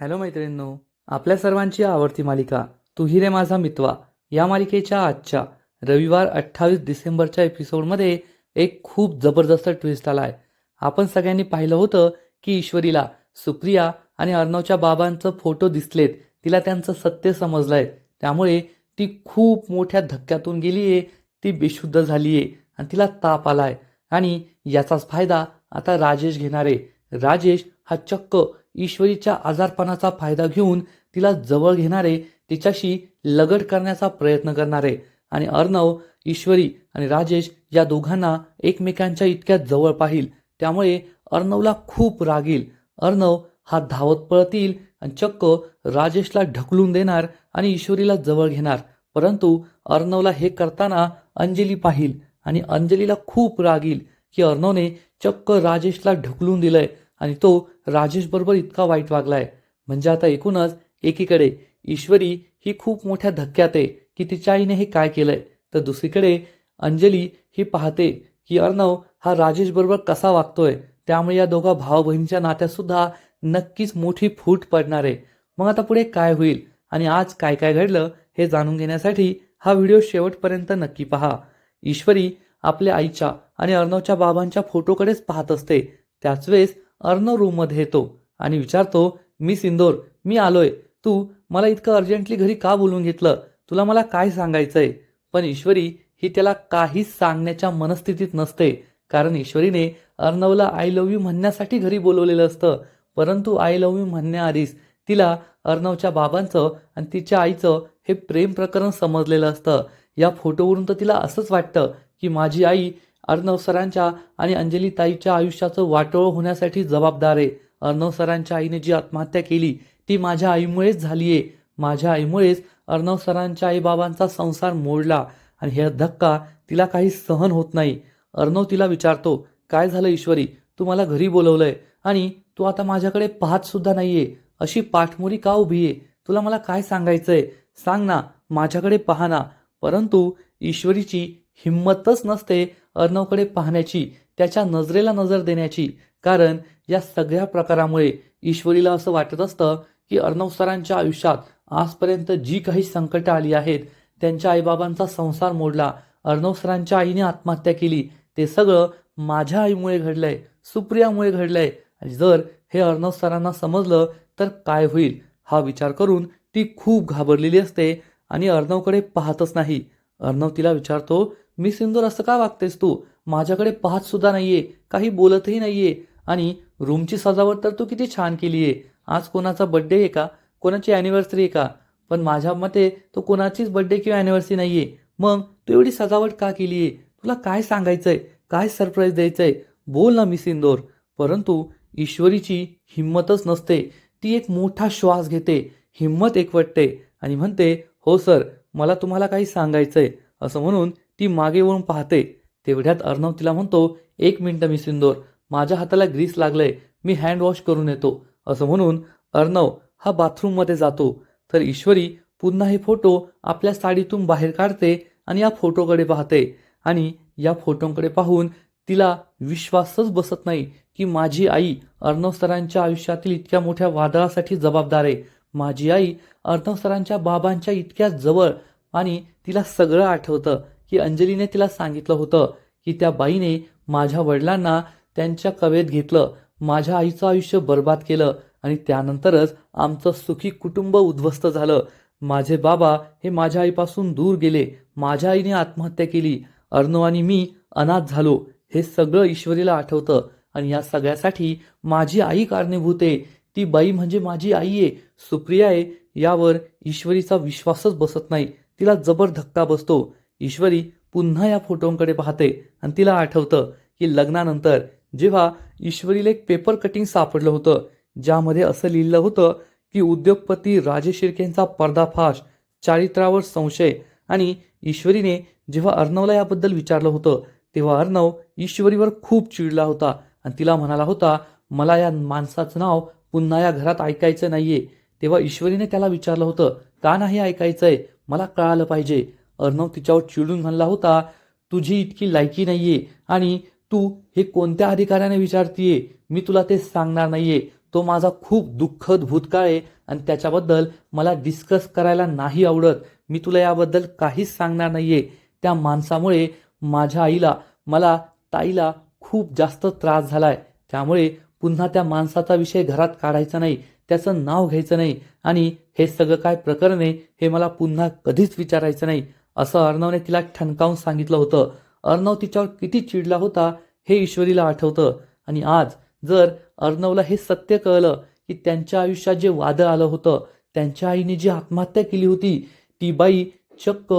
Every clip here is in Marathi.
हॅलो मैत्रिणींनो आपल्या सर्वांची आवडती मालिका तू ही रे माझा मितवा या मालिकेच्या आजच्या रविवार अठ्ठावीस डिसेंबरच्या एपिसोडमध्ये एक खूप जबरदस्त ट्विस्ट आला आहे आपण सगळ्यांनी पाहिलं होतं की ईश्वरीला सुप्रिया आणि अर्णवच्या बाबांचं फोटो दिसलेत तिला त्यांचं सत्य समजलंय. त्यामुळे ती खूप मोठ्या धक्क्यातून गेलीये ती बेशुद्ध झालीये आणि तिला ताप आलाय. आणि याचाच फायदा आता राजेश घेणारे. राजेश हा चक्क ईश्वरीच्या आजारपणाचा फायदा घेऊन तिला जवळ घेणारे तिच्याशी लगट करण्याचा प्रयत्न करणारे आणि अर्णव ईश्वरी आणि राजेश या दोघांना एकमेकांच्या इतक्या जवळ पाहिल. त्यामुळे अर्णवला खूप रागील अर्णव हा धावत पळत येईल आणि चक्क राजेशला ढकलून देणार आणि ईश्वरीला जवळ घेणार. परंतु अर्णवला हे करताना अंजली पाहिल आणि अंजलीला खूप रागील की अर्णवने चक्क राजेशला ढकलून दिलंय. आणि तो राजेश बरोबर इतका वाईट वागलाय. म्हणजे आता एकूणच एकीकडे ईश्वरी ही खूप मोठ्या धक्क्यात आहे की तिच्या आईने हे काय केलंय. तर दुसरीकडे अंजली ही पाहते की अर्णव हा राजेश बरोबर कसा वागतोय. त्यामुळे या दोघा भाऊ बहिणीच्या नात्यात सुद्धा नक्कीच मोठी फूट पडणार आहे. मग आता पुढे काय होईल आणि आज काय काय घडलं हे जाणून घेण्यासाठी हा व्हिडिओ शेवटपर्यंत नक्की पहा. ईश्वरी आपल्या आईच्या आणि अर्णवच्या बाबांच्या फोटोकडेच पाहत असते. त्याच वेळेस अर्णव रूममध्ये येतो आणि विचारतो मी सिंदोर मी आलोय. तू मला इतकं अर्जंटली घरी का बोलून घेतलं? तुला मला काय सांगायचंय? पण ईश्वरी ही त्याला काहीच सांगण्याच्या मनस्थितीत नसते कारण ईश्वरीने अर्णवला आय लव्ह यू म्हणण्यासाठी घरी बोलवलेलं असतं. परंतु आय लव्ह यू म्हणण्याआधीच तिला अर्णवच्या बाबांचं आणि तिच्या आईचं हे प्रेम प्रकरण समजलेलं असतं. या फोटोवरून तर तिला असंच वाटतं की माझी आई अर्णव सरांच्या आणि अंजली ताईच्या आयुष्याचं वाटोळ होण्यासाठी जबाबदार आहे. अर्णव सरांच्या आईने जी आत्महत्या केली ती माझ्या आईमुळेच झाली आहे माझ्या आईमुळेच अर्णव सरांच्या आईबाबांचा संसार मोडला आणि हे धक्का तिला काही सहन होत नाही. अर्णव तिला विचारतो काय झालं ईश्वरी? तू मला घरी बोलवलंय आणि तू आता माझ्याकडे पाहत सुद्धा नाहीये. अशी पाठमोरी का उभी आहे? तुला मला काय सांगायचंय? सांग ना माझ्याकडे पहा ना. परंतु ईश्वरीची हिंमतच नसते अर्णवकडे पाहण्याची त्याच्या नजरेला नजर देण्याची. कारण या सगळ्या प्रकारामुळे ईश्वरीला असं वाटत असतं की अर्णव सरांच्या आयुष्यात आजपर्यंत जी काही संकटं आली आहेत त्यांच्या आईबाबांचा संसार मोडला अर्णव सरांच्या आईने आत्महत्या केली ते सगळं माझ्या आईमुळे घडलंय सुप्रियामुळे घडलंय. आणि जर हे अर्णव सरांना समजलं तर काय होईल? हा विचार करून ती खूप घाबरलेली असते आणि अर्णवकडे पाहतच नाही. अर्णव तिला विचारतो मी सिंदूर असं का वागतेस तू? माझ्याकडे पाहत सुद्धा नाहीये काही बोलतही नाहीये. आणि रूमची सजावट तर तू किती छान केली आहे आज कोणाचा बड्डे आहे का? कोणाची अॅनिव्हर्सरी आहे का? पण माझ्या मते तो कोणाचीच बड्डे किंवा अॅनिव्हर्सरी नाहीये. मग तू एवढी सजावट का केली आहे तुला काय सांगायचंय? काय सरप्राईज द्यायचंय? बोल ना मी सिंदोर. परंतु ईश्वरीची हिंमतच नसते. ती एक मोठा श्वास घेते. हिंमत एकवटते आणि म्हणते हो सर मला तुम्हाला काही सांगायचंय असं म्हणून ती मागे वळून पाहते. तेवढ्यात अर्णव तिला म्हणतो एक मिनटं मी सिंदोर माझ्या हाताला ग्रीस लागलंय मी हँड वॉश करून येतो. असं म्हणून अर्णव हा बाथरूममध्ये जातो. तर ईश्वरी पुन्हा हे फोटो आपल्या साडीतून बाहेर काढते आणि या फोटोकडे पाहते. आणि या फोटोंकडे पाहून तिला विश्वासच बसत नाही की माझी आई अर्णव सरांच्या आयुष्यातील इतक्या मोठ्या वादळासाठी जबाबदार आहे. माझी आई अर्थसरांच्या बाबांच्या इतक्या जवळ आणि तिला सगळं आठवतं की अंजलीने तिला सांगितलं होतं की त्या बाईने माझ्या वडिलांना त्यांच्या कवेत घेतलं माझ्या आईचं आयुष्य बर्बाद केलं आणि त्यानंतरच आमचं सुखी कुटुंब उद्ध्वस्त झालं. माझे बाबा हे माझ्या आईपासून दूर गेले माझ्या आईने आत्महत्या केली अर्णव आणि मी अनाथ झालो हे सगळं ईश्वरीला आठवतं आणि या सगळ्यासाठी माझी आई कारणीभूत आहे. ती बाई म्हणजे माझी आई आहे. सुप्रिया आहे. यावर ईश्वरीचा विश्वासच बसत नाही. तिला जबर धक्का बसतो. ईश्वरी पुन्हा या फोटोंकडे पाहते आणि तिला आठवतं की लग्नानंतर जेव्हा ईश्वरीला एक पेपर कटिंग सापडलं होतं ज्यामध्ये असं लिहिलं होतं की उद्योगपती राजेश शिर्केंचा पर्दाफाश चारित्र्यावर संशय आणि ईश्वरीने जेव्हा अर्णवला याबद्दल विचारलं होतं तेव्हा अर्णव ईश्वरीवर खूप चिडला होता आणि तिला म्हणाला होता मला या माणसाचं नाव पुन्हा या घरात ऐकायचं नाहीये. तेव्हा ईश्वरीने त्याला विचारलं होतं का नाही ऐकायचंय? मला कळालं पाहिजे. अर्णव तिच्यावर चिडून म्हणला होता तुझी इतकी लायकी नाहीये आणि तू हे कोणत्या अधिकाऱ्याने विचारतीये? मी तुला ते सांगणार नाहीये. तो माझा खूप दुःखद भूतकाळ आहे आणि त्याच्याबद्दल मला डिस्कस करायला नाही आवडत. मी तुला याबद्दल काहीच सांगणार नाहीये. त्या माणसामुळे माझ्या आईला मला ताईला खूप जास्त त्रास झालाय. त्यामुळे पुन्हा त्या माणसाचा विषय घरात काढायचा नाही त्याचं नाव घ्यायचं नाही आणि हे सगळं काय प्रकरण आहे हे मला पुन्हा कधीच विचारायचं नाही असं अर्णवने तिला ठणकावून सांगितलं होतं. अर्णव तिच्यावर किती चिडला होता हे ईश्वरीला आठवतं. आणि आज जर अर्णवला हे सत्य कळलं की त्यांच्या आयुष्यात जे वादळ आलं होतं त्यांच्या आईने जी आत्महत्या केली होती ती बाई चक्क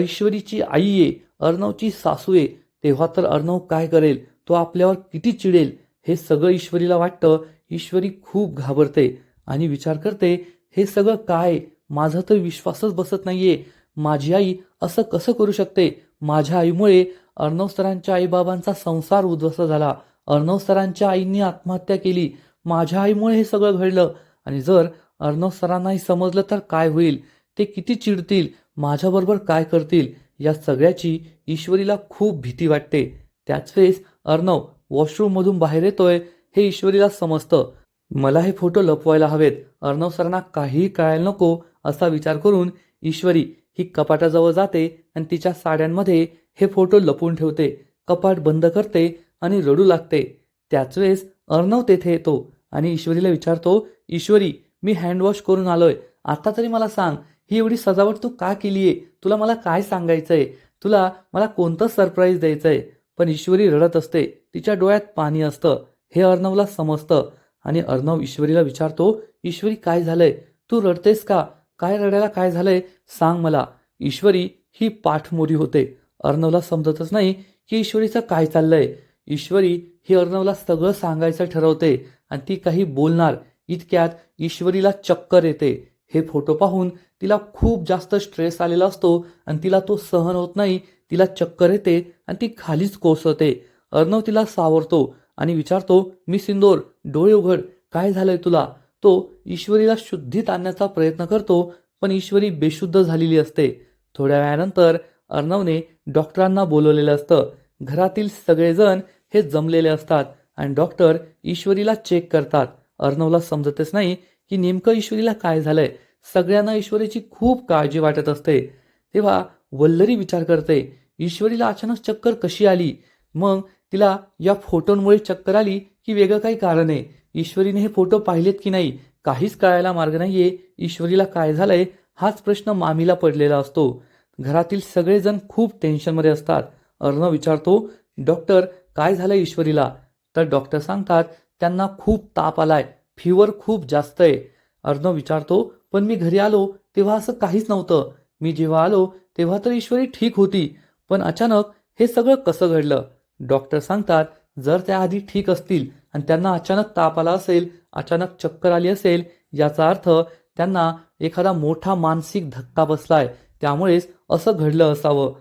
ईश्वरीची आई आहे अर्णवची सासू आहे तेव्हा तर अर्णव काय करेल? तो आपल्यावर किती चिडेल? हे सगळं ईश्वरीला वाटतं ईश्वरी खूप घाबरते आणि विचार करते हे सगळं काय? माझा तर विश्वासच बसत नाहीये. माझी आई असं कसं करू शकते? माझ्या आईमुळे अर्णव सरांच्या आईबाबांचा संसार उद्ध्वस्त झाला. अर्णव सरांच्या आईंनी आत्महत्या केली. माझ्या आईमुळे हे सगळं घडलं. आणि जर अर्णव सरांनाही समजलं तर काय होईल? ते किती चिडतील? माझ्याबरोबर काय करतील? या सगळ्याची ईश्वरीला खूप भीती वाटते. त्याच वेळेस अर्णव वॉशरूममधून बाहेर येतोय हे ईश्वरीला समजतं. मला हे फोटो लपवायला हवेत. अर्णव सरांना काहीही कळायला नको असा विचार करून ईश्वरी ही कपाटाजवळ जाते आणि तिच्या साड्यांमध्ये हे फोटो लपवून ठेवते. कपाट बंद करते आणि रडू लागते. त्याच वेळेस अर्णव तेथे येतो आणि ईश्वरीला विचारतो ईश्वरी मी हँडवॉश करून आलोय. आता तरी मला सांग ही एवढी सजावट तू का केली आहे तुला मला काय सांगायचंय? तुला मला कोणतं सरप्राईज द्यायचंय? पण ईश्वरी रडत असते. तिच्या डोळ्यात पाणी असतं. हे अर्णवला समजतं. आणि अर्णव ईश्वरीला विचारतो ईश्वरी काय झालंय? तू रडतेस का? काय रडायला काय झालंय? सांग मला. ईश्वरी ही पाठमोरी होते. अर्णवला समजतच नाही की ईश्वरीचं काय चाललंय. ईश्वरी ही अर्णवला सगळं सांगायचं ठरवते आणि ती काही बोलणार. इतक्यात ईश्वरीला चक्कर येते. हे फोटो पाहून तिला खूप जास्त स्ट्रेस आलेला असतो आणि तिला तो सहन होत नाही. तिला चक्कर येते आणि ती खालीच कोसळते. अर्णव तिला सावरतो आणि विचारतो मी सिंदोर डोळे उघड काय झालंय तुला? तो ईश्वरीला शुद्धीत आणण्याचा प्रयत्न करतो पण ईश्वरी बेशुद्ध झालेली असते. थोड्या वेळानंतर अर्णवने डॉक्टरांना बोलवलेलं असतं. घरातील सगळेजण हे जमलेले असतात आणि डॉक्टर ईश्वरीला चेक करतात. अर्णवला समजतच नाही की नेमकं ईश्वरीला काय झालंय. सगळ्यांना ईश्वरीची खूप काळजी वाटत असते. तेव्हा वल्लरी विचार करते ईश्वरीला अचानक चक्कर कशी आली? मग तिला या फोटोंमुळे चक्कर आली की वेगळं काही कारण आहे. ईश्वरीने हे फोटो पाहिलेत की नाही काहीच कळायला मार्ग नाहीये. ईश्वरीला काय झालंय हाच प्रश्न मामीला पडलेला असतो. घरातील सगळेजण खूप टेन्शनमध्ये असतात. अर्णव विचारतो डॉक्टर काय झालं ईश्वरीला? तर डॉक्टर सांगतात त्यांना खूप ताप आलाय फिवर खूप जास्त आहे. अर्णव विचारतो पण मी घरी आलो तेव्हा असं काहीच नव्हतं. मी जेव्हा आलो तेव्हा तर ईश्वरी ठीक होती पण अचानक हे सगळं कसं घडलं? डॉक्टर सांगतात जर त्या आधी ठीक असतील आणि त्यांना अचानक ताप आला असेल अचानक चक्कर आली असेल याचा अर्थ त्यांना एखादा मोठा मानसिक धक्का बसलाय. त्यामुळेच असं घडलं असावं.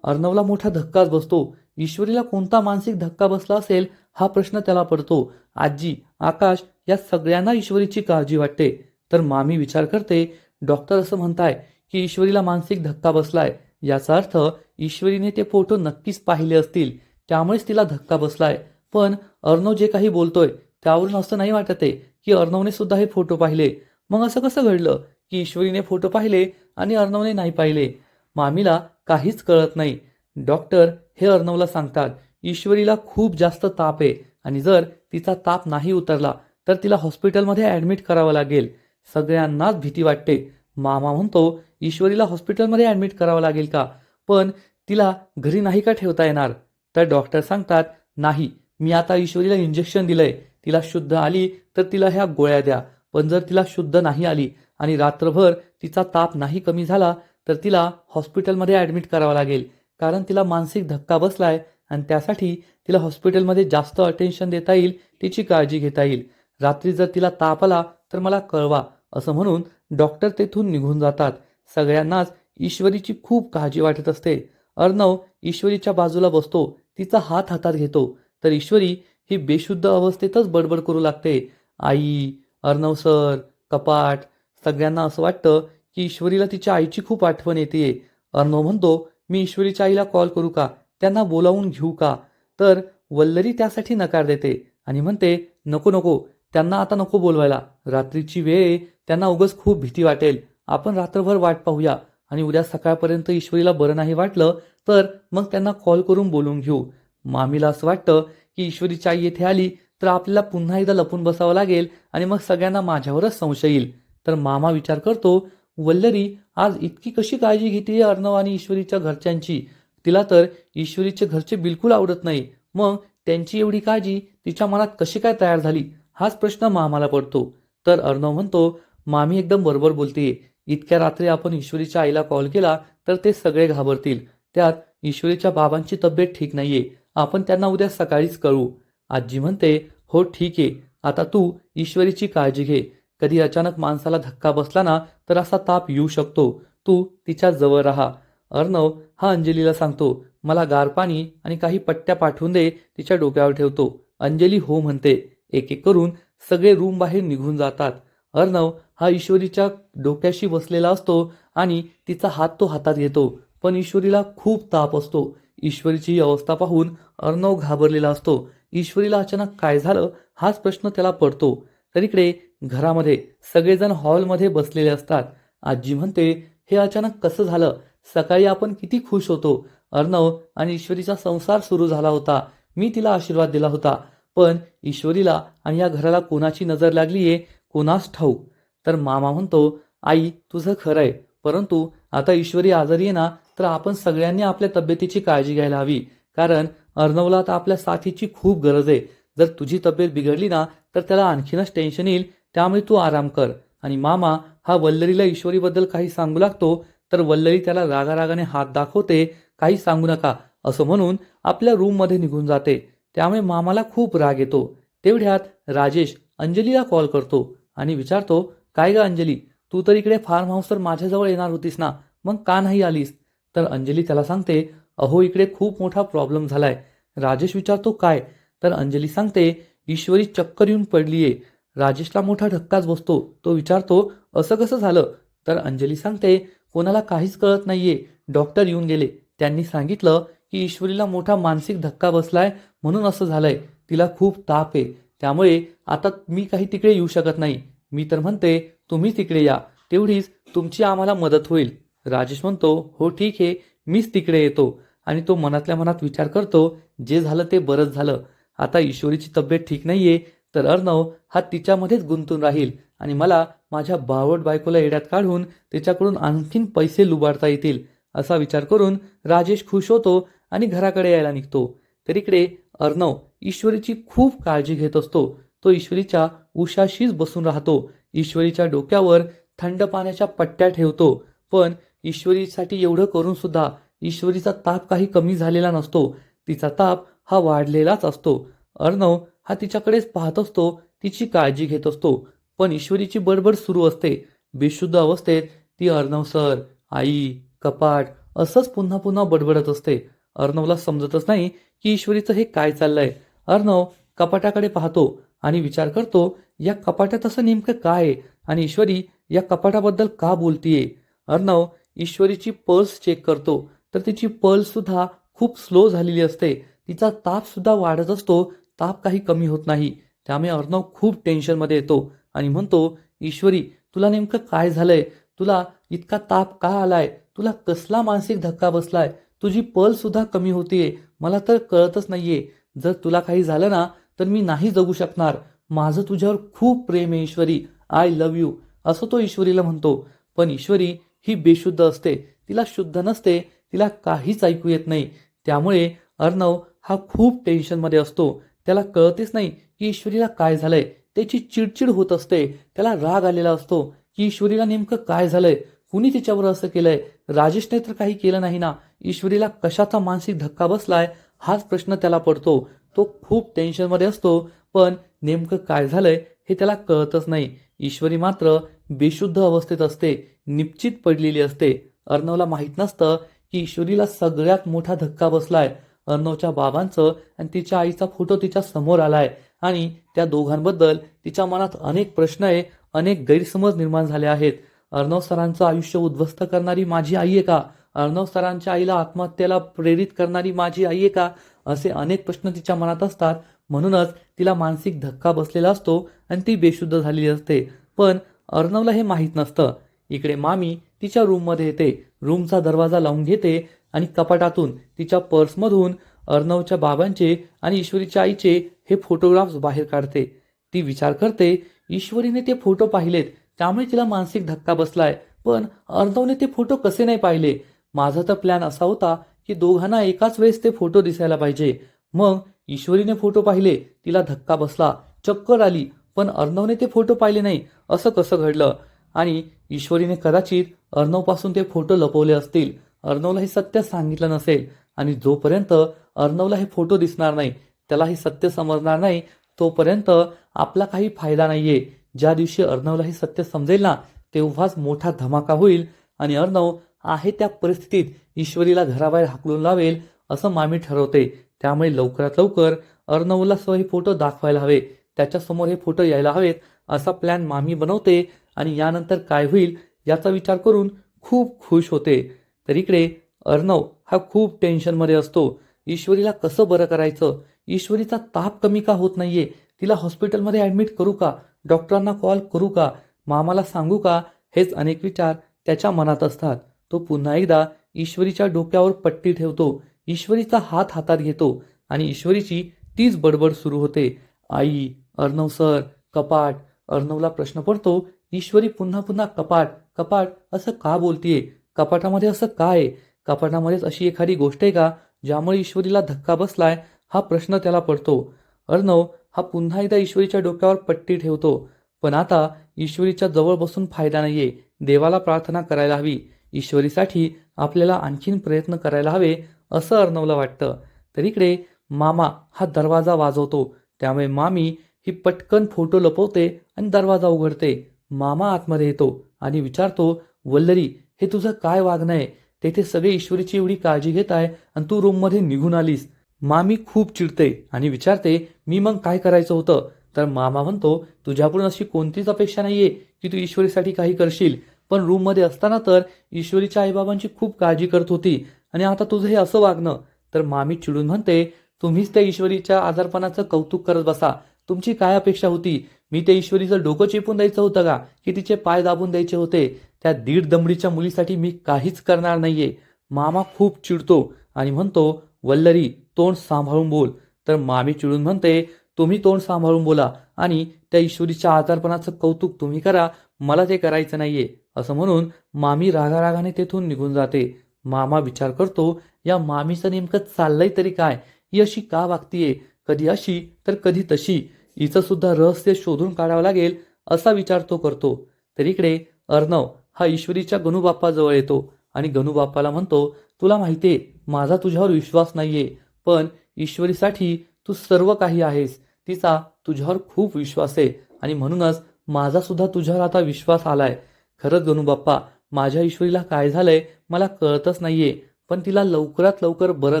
अर्णवला मोठा धक्काच बसतो. ईश्वरीला कोणता मानसिक धक्का बसला असेल हा प्रश्न त्याला पडतो. आजी आकाश या सगळ्यांना ईश्वरीची काळजी वाटते. तर मामी विचार करते डॉक्टर असं म्हणताय की ईश्वरीला मानसिक धक्का बसलाय. याचा अर्थ ईश्वरीने ते फोटो नक्कीच पाहिले असतील. त्यामुळेच तिला धक्का बसलाय. पण अर्णव जे काही बोलतोय त्यावरून असं नाही वाटत आहे की अर्णवने सुद्धा हे फोटो पाहिले. मग असं कसं घडलं की ईश्वरीने फोटो पाहिले आणि अर्णवने नाही पाहिले? मामीला काहीच कळत नाही. डॉक्टर हे अर्णवला सांगतात ईश्वरीला खूप जास्त ताप आहे आणि जर तिचा ताप नाही उतरला तर तिला हॉस्पिटलमध्ये ॲडमिट करावं लागेल. सगळ्यांनाच भीती वाटते. मामा म्हणतो ईश्वरीला हॉस्पिटलमध्ये ॲडमिट करावं लागेल का? पण तिला घरी नाही का ठेवता येणार? तर डॉक्टर सांगतात नाही मी आता ईश्वरीला इंजेक्शन दिलंय. तिला शुद्ध आली तर तिला ह्या गोळ्या द्या. पण जर तिला शुद्ध नाही आली आणि रात्रभर तिचा ताप नाही कमी झाला तर तिला हॉस्पिटलमध्ये ॲडमिट करावं लागेल. कारण तिला मानसिक धक्का बसलाय आणि त्यासाठी तिला हॉस्पिटलमध्ये जास्त अटेन्शन देता येईल तिची काळजी घेता येईल. रात्री जर तिला ताप आला तर मला कळवा असं म्हणून डॉक्टर तेथून निघून जातात. सगळ्यांनाच ईश्वरीची खूप काळजी वाटत असते. अर्णव ईश्वरीच्या बाजूला बसतो. तिचा हात हातात घेतो. तर ईश्वरी ही बेशुद्ध अवस्थेतच बडबड करू लागते. आई अर्णव सर कपाट सगळ्यांना असं वाटतं की ईश्वरीला तिच्या आईची खूप आठवण येते. अर्णव म्हणतो मी ईश्वरीच्या आईला कॉल करू का? त्यांना बोलावून घेऊ का? तर वल्लरी त्यासाठी नकार देते आणि म्हणते नको नको त्यांना आता नको बोलवायला. रात्रीची वेळ त्यांना उगाच खूप भीती वाटेल. आपण रात्रभर वाट पाहूया आणि उद्या सकाळपर्यंत ईश्वरीला बरं नाही वाटलं तर मग त्यांना कॉल करून बोलून घेऊ. मामीला असं वाटतं की ईश्वरीची आई येथे आली तर आपल्याला पुन्हा एकदा लपून बसावं लागेल आणि मग सगळ्यांना माझ्यावरच संशय येईल. तर मामा विचार करतो वल्लरी आज इतकी कशी काळजी घेते अर्णव आणि ईश्वरीच्या घरच्यांची? तिला तर ईश्वरीचे घरचे बिलकुल आवडत नाही. मग त्यांची एवढी काळजी तिच्या मनात कशी काय तयार झाली? हाच प्रश्न मामाला पडतो. तर अर्णव म्हणतो मामी एकदम बरोबर बोलते इतक्या रात्री आपण ईश्वरीच्या आईला कॉल केला तर ते सगळे घाबरतील. त्यात ईश्वरीच्या बाबांची तब्येत ठीक नाहीये. आपण त्यांना उद्या सकाळीच कळू आजी म्हणते हो ठीक आहे. आता तू ईश्वरीची काळजी घे. कधी अचानक माणसाला धक्का बसला ना तर असा ताप येऊ शकतो. तू तिच्या जवळ राहा. अर्णव हा अंजलीला सांगतो मला गार पाणी आणि काही पट्ट्या पाठवून दे तिच्या डोक्यावर ठेवतो. अंजली हो म्हणते एक एक करून सगळे रूम बाहेर निघून जातात. अर्णव हा ईश्वरीच्या डोक्याशी बसलेला असतो आणि तिचा हात तो हातात घेतो. पण ईश्वरीला खूप ताप असतो. ईश्वरीची अवस्था पाहून अर्णव घाबरलेला असतो. ईश्वरीला अचानक काय झालं हाच प्रश्न त्याला पडतो. तर इकडे घरामध्ये सगळेजण हॉलमध्ये बसलेले असतात. आजी म्हणते हे अचानक कसं झालं? सकाळी आपण किती खुश होतो. अर्णव आणि ईश्वरीचा संसार सुरू झाला होता. मी तिला आशीर्वाद दिला होता. पण ईश्वरीला आणि या घराला कोणाची नजर लागलीये? कोणास ठाऊक. तर मामा म्हणतो आई तुझं खरं आहे परंतु आता ईश्वरी आजारी आहे ना तर आपण सगळ्यांनी आपल्या तब्येतीची काळजी घ्यायला हवी. कारण अर्णवला आता आपल्या साथीची खूप गरज आहे. जर तुझी तब्येत बिघडली ना तर त्याला आणखीनच टेन्शन येईल त्यामुळे तू आराम कर. आणि मामा हा वल्लरीला ईश्वरीबद्दल काही सांगू लागतो तर वल्लरी त्याला रागारागाने हात दाखवते काही सांगू नका असं म्हणून आपल्या रूममध्ये निघून जाते. त्यामुळे मामाला खूप राग येतो. तेवढ्यात राजेश अंजलीला कॉल करतो आणि विचारतो काय ग अंजली तू तर इकडे फार्म हाऊसवर माझ्याजवळ येणार होतीस ना मग का नाही आलीस? तर अंजली त्याला सांगते अहो इकडे खूप मोठा प्रॉब्लेम झालाय. राजेश विचारतो काय? तर अंजली सांगते ईश्वरी चक्कर येऊन पडलीये. राजेशला मोठा धक्काच बसतो. तो विचारतो असं कसं झालं? तर अंजली सांगते कोणाला काहीच कळत नाहीये. डॉक्टर येऊन गेले. त्यांनी सांगितलं की ईश्वरीला मोठा मानसिक धक्का बसलाय म्हणून असं झालंय. तिला खूप ताप आहे. त्यामुळे आता मी काही तिकडे येऊ शकत नाही. मी तर म्हणते तुम्ही तिकडे या. तेवढीच तुमची आम्हाला मदत होईल. राजेश म्हणतो हो ठीक आहे मीच तिकडे येतो. आणि तो मनातल्या मनात विचार करतो जे झालं ते बरंच झालं. आता ईश्वरीची तब्येत ठीक नाहीये तर अर्णव हा तिच्यामध्येच गुंतून राहील आणि मला माझ्या बावट बायकोला येड्यात काढून तिच्याकडून आणखीन पैसे लुबाडता येतील. असा विचार करून राजेश खुश होतो आणि घराकडे यायला निघतो. तर इकडे अर्णव ईश्वरीची खूप काळजी घेत असतो. तो ईश्वरीच्या उशाशीच बसून राहतो. ईश्वरीच्या डोक्यावर थंड पाण्याच्या पट्ट्या ठेवतो. पण ईश्वरीसाठी एवढं करून सुद्धा ईश्वरीचा ताप काही कमी झालेला नसतो. तिचा ताप हा वाढलेलाच असतो. अर्णव हा तिच्याकडेच पाहत असतो तिची काळजी घेत असतो. पण ईश्वरीची बडबड सुरू असते. बेशुद्ध अवस्थेत ती अर्णव सर आई कपाट असंच पुन्हा पुन्हा बडबडत असते. अर्णवला समजतच नाही की ईश्वरीचं हे काय चाललंय. अर्णव कपाटाकडे पाहतो आणि विचार करतो या कपाटात असं नेमकं काय आहे? आणि ईश्वरी या कपाटाबद्दल का बोलतीये? अर्णव ईश्वरीची पल्स चेक करतो तर तिची पल्ससुद्धा खूप स्लो झालेली असते. तिचा तापसुद्धा वाढत असतो ताप काही कमी होत नाही. त्यामुळे अर्णव खूप टेन्शनमध्ये येतो आणि म्हणतो ईश्वरी तुला नेमकं काय झालंय? तुला इतका ताप का आलाय? तुला कसला मानसिक धक्का बसलाय? तुझी पलसुद्धा कमी होतीये. मला तर कळतच नाहीये. जर तुला काही झालं ना तर मी नाही जगू शकणार. माझं तुझ्यावर खूप प्रेम आहे ईश्वरी. आय लव्ह यू असं तो ईश्वरीला म्हणतो. पण ईश्वरी ही बेशुद्ध असते तिला शुद्ध नसते तिला काहीच ऐकू येत नाही. त्यामुळे अर्णव हा खूप टेन्शनमध्ये असतो. त्याला कळतेच नाही की ईश्वरीला काय झालंय. त्याची चिडचिड होत असते. त्याला राग आलेला असतो की ईश्वरीला नेमकं काय झालंय? कुणी तिच्यावर असं केलंय? राजेशने तर काही केलं नाही ना. ईश्वरीला कशाचा मानसिक धक्का बसलाय? हाच प्रश्न त्याला पडतो. तो खूप टेन्शनमध्ये असतो. पण नेमकं काय झालंय हे त्याला कळतच नाही. ईश्वरी मात्र बेशुद्ध अवस्थेत असते निश्चित पडलेली असते. अर्णवला माहीत नसतं की ईश्वरीला सगळ्यात मोठा धक्का बसलाय. अर्णवच्या बाबांचं आणि तिच्या आईचा फोटो तिच्या समोर आलाय आणि त्या दोघांबद्दल तिच्या मनात अनेक प्रश्न आहे अनेक गैरसमज निर्माण झाले आहेत. अर्णव सरांचं आयुष्य उद्ध्वस्त करणारी माझी आई आहे का? अर्णव सरांच्या आईला आत्महत्येला प्रेरित करणारी माझी आई आहे का? असे अनेक प्रश्न तिच्या मनात असतात. म्हणूनच तिला मानसिक धक्का बसलेला असतो आणि ती बेशुद्ध झालेली असते. पण अर्णवला हे माहीत नसतं. इकडे मामी तिच्या रूममध्ये येते. रूमचा दरवाजा लावून घेते आणि कपाटातून तिच्या पर्समधून अर्णवच्या बाबांचे आणि ईश्वरीच्या आईचे हे फोटोग्राफ्स बाहेर काढते. ती विचार करते ईश्वरीने ते फोटो पाहिलेत. त्यामुळे तिला मानसिक धक्का बसलाय. पण अर्णवने ते फोटो कसे नाही पाहिले? माझा तर प्लॅन असा होता की दोघांना एकाच वेळेस ते फोटो दिसायला पाहिजे. मग ईश्वरीने फोटो पाहिले. तिला धक्का बसला. चक्कर आली. पण अर्णवने ते फोटो पाहिले नाही. असं कसं घडलं? आणि ईश्वरीने कदाचित अर्णवपासून ते फोटो लपवले असतील. अर्णवला हे सत्य सांगितलं नसेल. आणि जोपर्यंत अर्णवला हे फोटो दिसणार नाही त्याला हे सत्य समजणार नाही तोपर्यंत आपला काही फायदा नाहीये. ज्या दिवशी अर्णवला हे सत्य समजेल ना तेव्हाच मोठा धमाका होईल आणि अर्णव आहे त्या परिस्थितीत ईश्वरीला घराबाहेर हाकलून लावेल असं मामी ठरवते. त्यामुळे लवकरात लवकर अर्णवला सह हे फोटो दाखवायला हवे. त्याच्यासमोर हे फोटो यायला हवेत असा प्लॅन मामी बनवते आणि यानंतर काय होईल याचा विचार करून खूप खुश होते. तर इकडे अर्णव हा खूप टेन्शनमध्ये असतो. ईश्वरीला कसं बरं करायचं? ईश्वरीचा ताप कमी का होत नाहीये? तिला हॉस्पिटलमध्ये ॲडमिट करू का? डॉक्टरांना कॉल करू का? मामाला सांगू का? हेच अनेक विचार त्याच्या मनात असतात. तो पुन्हा एकदा ईश्वरीच्या डोक्यावर पट्टी ठेवतो. ईश्वरीचा हात हातात घेतो आणि ईश्वरीची तीच बडबड सुरू होते. आई अर्णव सर कपाट. अर्णवला प्रश्न पडतो ईश्वरी पुन्हा पुन्हा कपाट कपाट असं का बोलतीये? कपाटामध्ये असं काय? आहे कपाटामध्येच अशी एखादी गोष्ट आहे का ज्यामुळे ईश्वरीला धक्का बसलाय? हा प्रश्न त्याला पडतो. अर्णव हा पुन्हा एकदा ईश्वरीच्या डोक्यावर पट्टी ठेवतो. पण आता ईश्वरीच्या जवळ बसून फायदा नाहीये. देवाला प्रार्थना करायला हवी. ईश्वरीसाठी आपल्याला आणखीन प्रयत्न करायला हवे असं अर्णवला वाटतं. तर इकडे मामा हा दरवाजा वाजवतो. त्यामुळे मामी ही पटकन फोटो लपवते आणि दरवाजा उघडते. मामा आतमध्ये येतो आणि विचारतो वल्लरी हे तुझं काय वागणं आहे? तेथे सगळे ईश्वरीची एवढी काळजी घेत आहे आणि तू रूममध्ये निघून आलीस. मामी खूप चिडते आणि विचारते मी मग काय करायचं होतं? तर मामा म्हणतो तुझ्याकडून अशी कोणतीच अपेक्षा नाहीये की तू ईश्वरीसाठी काही करशील. पण रूममध्ये असताना तर ईश्वरीच्या आईबाबांची खूप काळजी करत होती आणि आता तुझं हे असं वागणं. तर मामी चिडून म्हणते तुम्हीच त्या ईश्वरीच्या आजारपणाचं कौतुक करत बसा. तुमची काय अपेक्षा होती? मी ते ईश्वरीचं डोकं चेपून द्यायचं होतं का? की तिचे पाय दाबून द्यायचे होते? त्या दीड दमडीच्या मुलीसाठी मी काहीच करणार नाहीये. मामा खूप चिडतो आणि म्हणतो वल्लरी तोंड सांभाळून बोल. तर मामी चिडून म्हणते तुम्ही तोंड सांभाळून बोला आणि त्या ईश्वरीच्या आजारपणाचं कौतुक तुम्ही करा. मला ते करायचं नाहीये. असं म्हणून मामी रागारागाने तेथून निघून जाते. मामा विचार करतो या मामीचं नेमकं चाललंय तरी काय? ही अशी का वागतीये? कधी अशी तर कधी तशी. हिचं सुद्धा रहस्य शोधून काढावं लागेल असा विचार तो करतो. तर इकडे अर्णव हा ईश्वरीच्या गणूबाप्पाजवळ येतो आणि गणूबाप्पाला म्हणतो तुला माहितीये माझा तुझ्यावर विश्वास नाहीये पण ईश्वरीसाठी तू सर्व काही आहेस. तिचा तुझ्यावर खूप विश्वास आहे आणि म्हणूनच माझा सुद्धा तुझ्यावर आता विश्वास आलाय. खरंच गणूबाप्पा माझ्या ईश्वरीला काय झालंय मला कळतच नाहीये पण तिला लवकरात लवकर बरं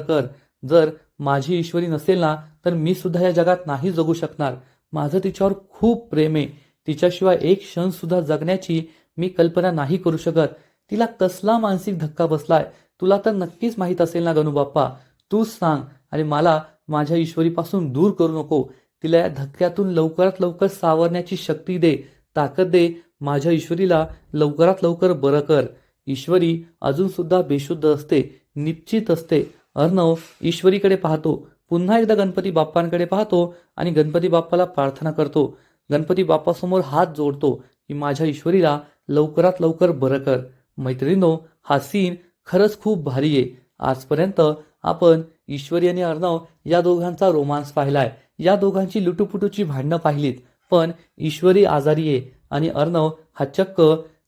कर. जर माझी ईश्वरी नसेल ना तर मी सुद्धा या जगात नाही जगू शकणार. माझं तिच्यावर खूप प्रेम आहे. तिच्याशिवाय एक क्षण सुद्धा जगण्याची मी कल्पना नाही करू शकत. तिला कसला मानसिक धक्का बसलाय? तुला तर नक्कीच माहीत असेल ना गणूबाप्पा. तूच सांग. आणि मला माझ्या ईश्वरीपासून दूर करू नको. तिला या धक्क्यातून लवकरात लवकर सावरण्याची शक्ती दे. ताकद दे. माझ्या ईश्वरीला लवकरात लवकर बरं कर. ईश्वरी अजून सुद्धा बेशुद्ध असते. निश्चित असते. अर्णव ईश्वरीकडे पाहतो. पुन्हा एकदा गणपती बाप्पांकडे पाहतो आणि गणपती बाप्पाला प्रार्थना करतो. गणपती बाप्पासमोर हात जोडतो की माझ्या ईश्वरीला लवकरात लवकर बरं कर. मैत्रिणीनो हा सीन खरंच खूप भारी आहे. आजपर्यंत आपण ईश्वरी आणि अर्णव या दोघांचा रोमांस पाहिलाय. या दोघांची लुटुपुटूची भांडणं पाहिलीत पण ईश्वरी आजारी आहे आणि अर्णव हा चक्क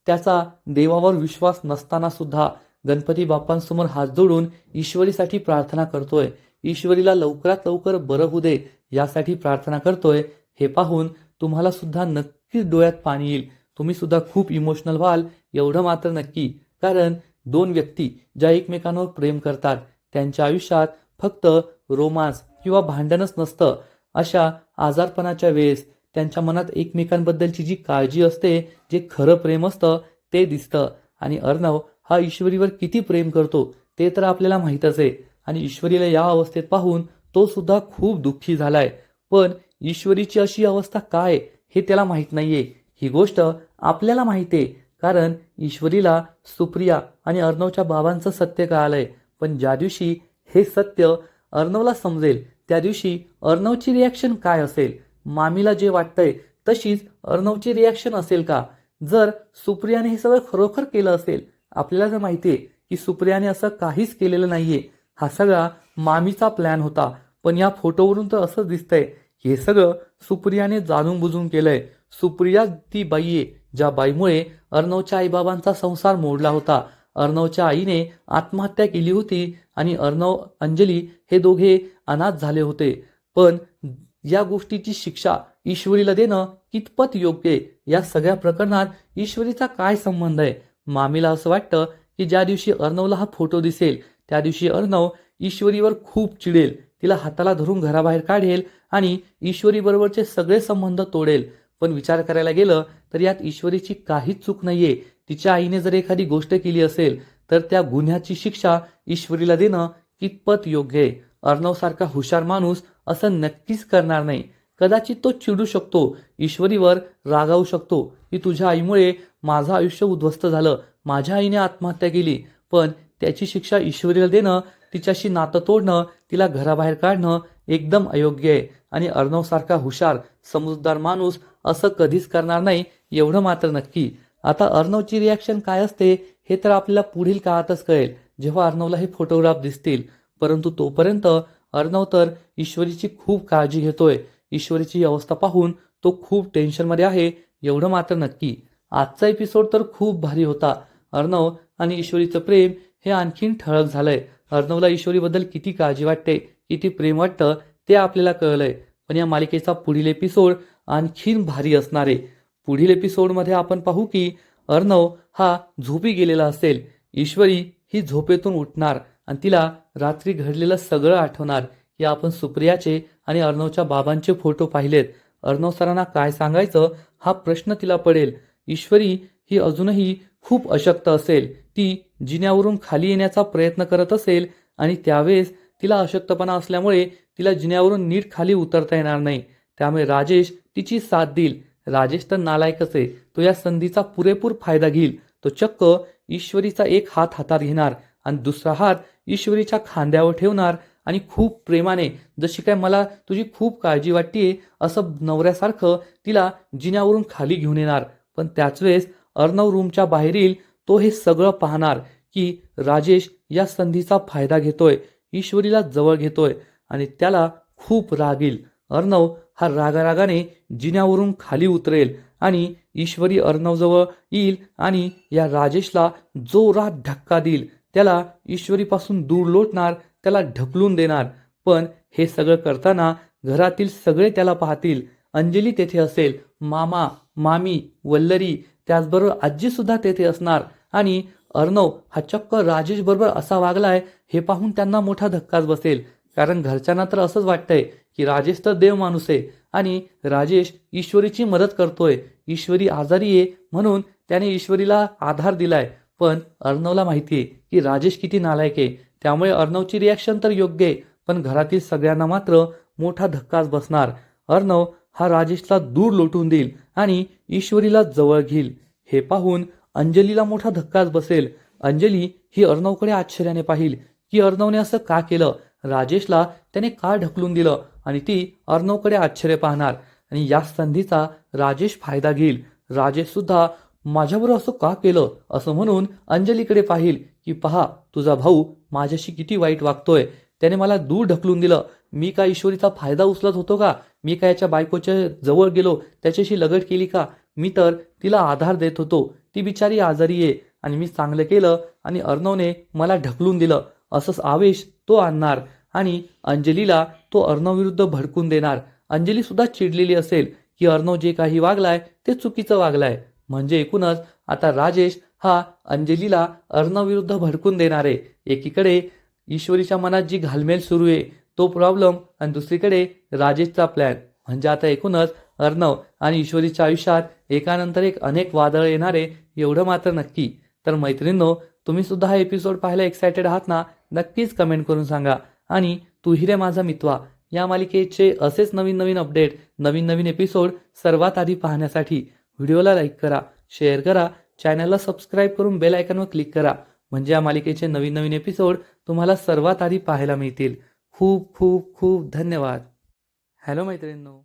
त्याचा देवावर विश्वास नसताना सुद्धा गणपती बाप्पांसमोर हात जोडून ईश्वरीसाठी प्रार्थना करतोय. ईश्वरीला लवकरात लवकर बरं होऊ दे यासाठी प्रार्थना करतोय. हे पाहून तुम्हाला सुद्धा नक्कीच डोळ्यात पाणी येईल. तुम्ही सुद्धा खूप इमोशनल व्हाल एवढं मात्र नक्की. कारण दोन व्यक्ती ज्या एकमेकांवर प्रेम करतात त्यांच्या आयुष्यात फक्त रोमांस किंवा भांडणच नसतं. अशा आजारपणाच्या वेळेस त्यांच्या मनात एकमेकांबद्दलची जी काळजी असते जे खरं प्रेम असतं ते दिसतं. आणि अर्णव हा ईश्वरीवर किती प्रेम करतो ते तर आपल्याला माहीतच आहे. आणि ईश्वरीला या अवस्थेत पाहून तो सुद्धा खूप दुःखी झालाय. पण ईश्वरीची अशी अवस्था काय हे त्याला माहीत नाहीये. ही गोष्ट आपल्याला माहिती आहे कारण ईश्वरीला सुप्रिया आणि अर्णवच्या बाबांचं सत्य कळालंय. पण ज्या दिवशी हे सत्य अर्णवला समजेल त्या दिवशी अर्णवची रिॲक्शन काय असेल? मामीला जे वाटतंय तशीच अर्णवची रिॲक्शन असेल का? जर सुप्रियाने हे सगळं खरोखर केलं असेल आपल्याला जर माहिती आहे की सुप्रियाने असं काहीच केलेलं नाहीये हा सगळा मामीचा प्लॅन होता. पण या फोटोवरून तर असं दिसतंय. हे सगळं सुप्रियाने जाणून बुजून केलंय. सुप्रिया ती बाई आहे ज्या बाईमुळे अर्णवच्या आईबाबांचा संसार मोडला होता. अर्णवच्या आईने आत्महत्या केली होती आणि अर्णव अंजली हे दोघे अनाथ झाले होते. पण या गोष्टीची शिक्षा ईश्वरीला देणं कितपत योग्य आहे? या सगळ्या प्रकरणात ईश्वरीचा काय संबंध आहे? मामीला असं वाटतं की ज्या दिवशी अर्णवला हा फोटो दिसेल त्या दिवशी अर्णव ईश्वरीवर खूप चिडेल. तिला हाताला धरून घराबाहेर काढेल आणि ईश्वरीबरोबरचे सगळे संबंध तोडेल. पण विचार करायला गेलं तर यात ईश्वरीची काहीच चूक नाहीये. तिच्या आईने जर एखादी गोष्ट केली असेल तर त्या गुन्ह्याची शिक्षा ईश्वरीला देणं कितपत योग्य आहे? अर्णवसारखा हुशार माणूस असं नक्कीच करणार नाही. कदाचित तो चिडू शकतो ईश्वरीवर रागावू शकतो. की तुझ्या आईमुळे माझं आयुष्य उद्ध्वस्त झालं. माझ्या आईने आत्महत्या केली. पण त्याची शिक्षा ईश्वरीला देणं तिच्याशी नातं तोडणं तिला घराबाहेर काढणं एकदम अयोग्य आहे. आणि अर्णवसारखा हुशार समजूतदार माणूस असं कधीच करणार नाही एवढं मात्र नक्की. आता अर्णवची रिॲक्शन काय असते हे तर आपल्याला पुढील काळातच कळेल. जेव्हा अर्णवला हे फोटोग्राफ दिसतील. परंतु तोपर्यंत अर्णव तर ईश्वरीची खूप काळजी घेतोय. ईश्वरीची अवस्था पाहून तो खूप टेन्शनमध्ये आहे एवढं मात्र नक्की. आजचा एपिसोड तर खूप भारी होता. अर्णव आणि ईश्वरीचं प्रेम हे आणखीन ठळक झालंय. अर्णवला ईश्वरीबद्दल किती काळजी वाटते किती प्रेम वाटतं ते आपल्याला कळलंय. पण या मालिकेचा पुढील एपिसोड आणखीन भारी असणार. आहे पुढील एपिसोडमध्ये आपण पाहू की अर्णव हा झोपी गेलेला असेल. ईश्वरी ही झोपेतून उठणार आणि तिला रात्री घडलेलं सगळं आठवणार. की आपण सुप्रियाचे आणि अर्णवच्या बाबांचे फोटो पाहिलेत. अर्णव सरांना काय सांगायचं हा प्रश्न तिला पडेल. ईश्वरी ही अजूनही खूप अशक्त असेल. ती जिन्यावरून खाली येण्याचा प्रयत्न करत असेल आणि त्यावेळेस तिला अशक्तपणा असल्यामुळे तिला जिन्यावरून नीट खाली उतरता येणार नाही. त्यामुळे राजेश तिची साथ देईल. राजेश तर नालायकच आहे. तो या संधीचा पुरेपूर फायदा घेईल. तो चक्क ईश्वरीचा एक हात हातात घेणार आणि दुसरा हात ईश्वरीच्या खांद्यावर ठेवणार आणि खूप प्रेमाने जशी काय मला तुझी खूप काळजी वाटते असं नवऱ्यासारखं तिला जिन्यावरून खाली घेऊन येणार. पण त्याच वेळेस अर्णव रूमच्या बाहेर येईल तो हे सगळं पाहणार की राजेश या संधीचा फायदा घेतोय ईश्वरीला जवळ घेतोय आणि त्याला खूप राग येईल. अर्णव हा रागारागाने जिन्यावरून खाली उतरेल आणि ईश्वरी अर्णवजवळ येईल आणि या राजेशला जोरात धक्का देईल. त्याला ईश्वरीपासून दूर लोटणार त्याला ढकलून देणार. पण हे सगळं करताना घरातील सगळे त्याला पाहतील. अंजली तेथे असेल मामा मामी वल्लरी त्याचबरोबर आजीसुद्धा तेथे असणार. आणि अर्णव हा चक्क राजेशबरोबर असा वागलाय हे पाहून त्यांना मोठा धक्काच बसेल. कारण घरच्यांना तर असंच वाटतंय की राजेश तर देव माणूस आहे आणि राजेश ईश्वरीची मदत करतोय. ईश्वरी आजारी आहे म्हणून त्याने ईश्वरीला आधार दिलाय. पण अर्णवला माहिती आहे की राजेश किती नालायक आहे. त्यामुळे अर्णवची रिॲक्शन तर योग्य आहे पण घरातील सगळ्यांना मात्र मोठा धक्काच बसणार. अर्णव हा राजेशला दूर लोटून देईल आणि ईश्वरीला जवळ घेईल. हे पाहून अंजलीला मोठा धक्काच बसेल. अंजली ही अर्णवकडे आश्चर्याने पाहिल की अर्णवने असं का केलं राजेशला त्याने का ढकलून दिलं? आणि ती अर्णवकडे आश्चर्य पाहणार. आणि या संधीचा राजेश फायदा घेईल. राजेश सुद्धा माझ्याबरोबर असं का केलं असं म्हणून अंजलीकडे पाहिल की पहा तुझा भाऊ माझ्याशी किती वाईट वागतोय. त्याने मला दूर ढकलून दिलं. मी का ईश्वरीचा फायदा उचलत होतो का? मी का याच्या बायकोच्या जवळ गेलो? त्याच्याशी लगट केली का? मी तर तिला आधार देत होतो. ती बिचारी आजारी आहे. आणि मी चांगलं केलं आणि अर्णवने मला ढकलून दिलं. असंच आवेश तो आणणार आणि अंजलीला तो अर्णवविरुद्ध भडकून देणार. अंजली सुद्धा चिडलेली असेल की अर्णव जे काही वागलाय ते चुकीचं वागलाय. म्हणजे एकूणच आता राजेश हा अंजलीला अर्णवविरुद्ध भडकून देणार. आहे एकीकडे ईश्वरीच्या मनात जी घालमेल सुरू आहे तो प्रॉब्लेम आणि दुसरीकडे राजेशचा प्लॅन म्हणजे आता एकूणच अर्णव आणि ईश्वरीच्या आयुष्यात एकानंतर एक अनेक वादळ येणारे एवढं मात्र नक्की. तर मैत्रिणींनो तुम्ही सुद्धा हा एपिसोड पाहायला एक्सायटेड आहात ना? नक्कीच कमेंट करून सांगा. आणि तुही रे माझा मित्वा या मालिकेचे असेच नवीन नवीन अपडेट नवीन नवीन एपिसोड सर्वात आधी पाहण्यासाठी व्हिडिओला लाईक करा शेअर करा चॅनलला सबस्क्राईब करून बेल आयकॉनवर क्लिक करा. म्हणजे या मालिकेचे नवीन नवीन एपिसोड तुम्हाला सर्वात आधी पाहायला मिळतील. खूप खूप खूप धन्यवाद. हॅलो मैत्रिणींनो.